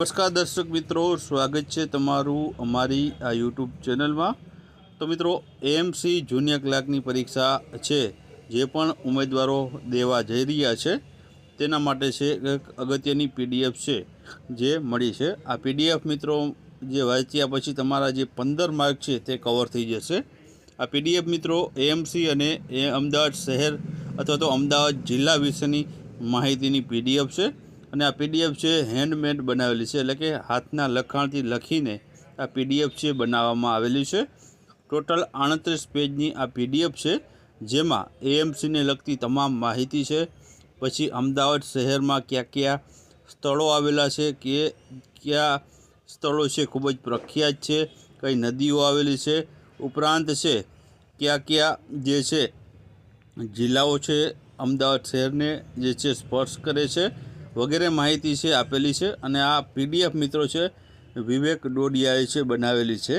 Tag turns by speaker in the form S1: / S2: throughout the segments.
S1: નમસ્કાર દર્શક મિત્રો, સ્વાગત છે તમારું અમારી આ યુટ્યુબ ચેનલમાં. તો મિત્રો એએમસી જુનિયર ક્લાર્કની પરીક્ષા છે, જે પણ ઉમેદવારો દેવા જઈ રહ્યા છે, તેના માટે છે એક અગત્યની પીડીએફ છે, જે મળી છે. આ પીડીએફ મિત્રો, જે વાંચ્યા પછી તમારા જે પંદર માર્ક છે તે કવર થઈ જશે. આ પીડીએફ મિત્રો એએમસી અને એ અમદાવાદ શહેર અથવા તો અમદાવાદ જિલ્લા વિશેની માહિતીની પીડીએફ છે. અને આ પીડીએફ છે હેન્ડમેડ બનાવેલી છે. એટલે કે હાથના લખાણથી લખીને આ પીડીએફ છે બનાવવામાં આવેલી છે. ટોટલ આડત્રીસ પેજની આ પીડીએફ છે, જેમાં એએમસીને લગતી તમામ માહિતી છે. પછી અમદાવાદ શહેરમાં કયા કયા સ્થળો આવેલા છે, કે કયા સ્થળો છે ખૂબ જ પ્રખ્યાત છે, કઈ નદીઓ આવેલી છે, ઉપરાંત છે કયા કયા જે છે, જિલ્લાઓ છે, અમદાવાદ શહેરને જે છે સ્પર્શ કરે છે. વગેરે માહિતી છે, આપેલી છે અને આ પીડીએફ મિત્રો છે, વિવેક ડોડિયાએ છે, બનાવેલી છે.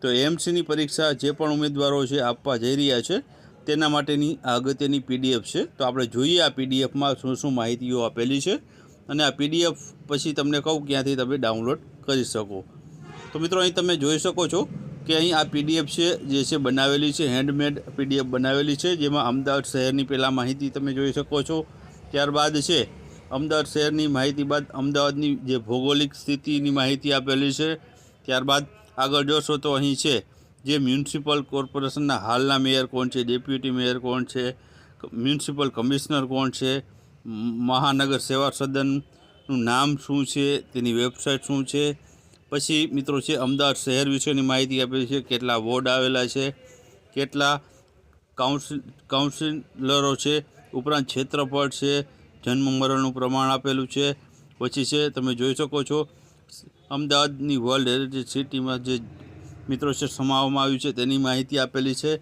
S1: તો એમસીની પરીક્ષા જે પણ ઉમેદવારો છે, આપવા જઈ રહ્યા છે, તેના માટેની અગત્યની પીડીએફ છે. તો આપણે જોઈએ આ પીડીએફમાં શું શું માહિતીઓ આપેલી છે અને આ પીડીએફ પછી તમને કહું ક્યાંથી તમે ડાઉનલોડ કરી શકો. તો મિત્રો અહીં તમે જોઈ શકો છો કે અહીં આ પીડીએફ છે, જે છે બનાવેલી છે હેન્ડમેડ પીડીએફ બનાવેલી છે, જેમાં અમદાવાદ શહેરની પહેલાં માહિતી તમે જોઈ શકો છો. ત્યારબાદ છે અમદાવાદ શહેરની માહિતી બાદ અમદાવાદની જે ભૌગોલિક સ્થિતિની માહિતી આપેલી છે, ત્યારબાદ આગળ જોશો તો અહીં છે, જે મ્યુનિસિપલ કોર્પોરેશનના હાલના મેયર કોણ છે, ડેપ્યુટી મેયર કોણ છે, મ્યુનિસિપલ કમિશનર કોણ છે, મહાનગર સેવા સદનનું નામ શું છે, તેની વેબસાઇટ શું છે. પછી મિત્રો છે, અમદાવાદ શહેર વિશેની માહિતી આપેલી છે, કેટલા વોર્ડ આવેલા છે, કેટલા કાઉન્સિલ, કાઉન્સિલરો છે, ઉપરાંત ક્ષેત્રફળ છે જન્મ મરણનું પ્રમાણ આપેલું છે. પછી છે, તમે જોઈ શકો છો, અમદાવાદની વર્લ્ડ હેરિટેજ સિટીમાં જે મિત્રો છે, સમાવવામાં આવ્યું છે, તેની માહિતી આપેલી છે.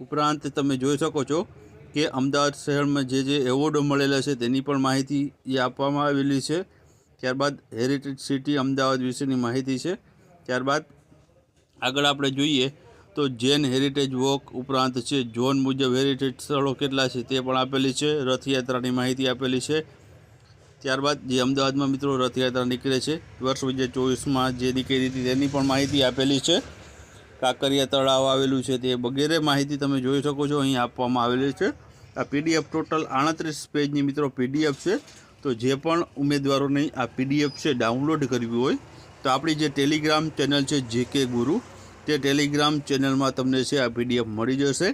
S1: ઉપરાંત તમે જોઈ શકો છો કે અમદાવાદ શહેરમાં જે જે એવોર્ડો મળેલા છે, તેની પણ માહિતી એ આપવામાં આવેલી છે. ત્યારબાદ હેરિટેજ સિટી અમદાવાદ વિશેની માહિતી છે. ત્યારબાદ આગળ આપણે જોઈએ તો જૈન હેરિટેજ વોક ઉપરાંત છે ઝોન મુજબ હેરિટેજ સ્થળો કેટલા છે તે પણ આપેલી છે, રથયાત્રાની માહિતી આપેલી છે. ત્યારબાદ જે અમદાવાદમાં મિત્રો રથયાત્રા નીકળે છે, વર્ષ બે હજાર ચોવીસમાં જે નીકળી હતી તેની પણ માહિતી આપેલી છે. કાંકરિયા તળાવ આવેલું છે તે વગેરે માહિતી તમે જોઈ શકો છો, અહીં આપવામાં આવેલી છે. આ પીડીએફ ટોટલ આડત્રીસ પેજની મિત્રો પીડીએફ છે, તો જે પણ ઉમેદવારોને આ પીડીએફ છે ડાઉનલોડ કરવી હોય, તો આપણી જે ટેલિગ્રામ ચેનલ છે જે કે ગુરુ તે ટેલિગ્રામ ચેનલમાં તમને છે, આ પીડીએફ મળી જશે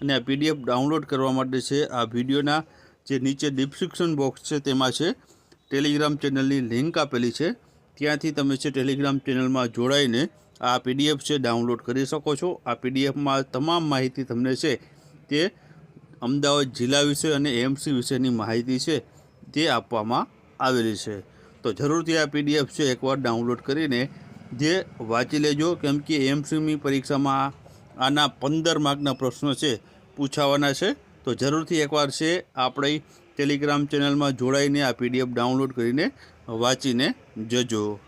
S1: અને આ પીડીએફ ડાઉનલોડ કરવા માટે છે, આ વિડીયોના જે નીચે ડિસ્ક્રિપ્શન બોક્સ છે, તેમાં છે ટેલિગ્રામ ચેનલની લિંક આપેલી છે. ત્યાંથી તમે છે ટેલિગ્રામ ચેનલમાં જોડાઈને આ પીડીએફ છે ડાઉનલોડ કરી શકો છો. આ પીડીએફમાં તમામ માહિતી તમને છે, તે અમદાવાદ જિલ્લા વિશે અને એમસી વિશેની માહિતી છે, તે આપવામાં આવેલી છે. તો જરૂરથી આ પીડીએફ છે, એકવાર ડાઉનલોડ કરીને જે વાંચી લેજો. કેમ કે એમસીની પરીક્ષામાં આના પંદર માર્કના પ્રશ્નો છે, પૂછાવાના છે. તો જરૂરથી એકવાર છે, આપણી ટેલિગ્રામ ચેનલમાં જોડાઈને આ પીડીએફ ડાઉનલોડ કરીને વાંચીને જજો.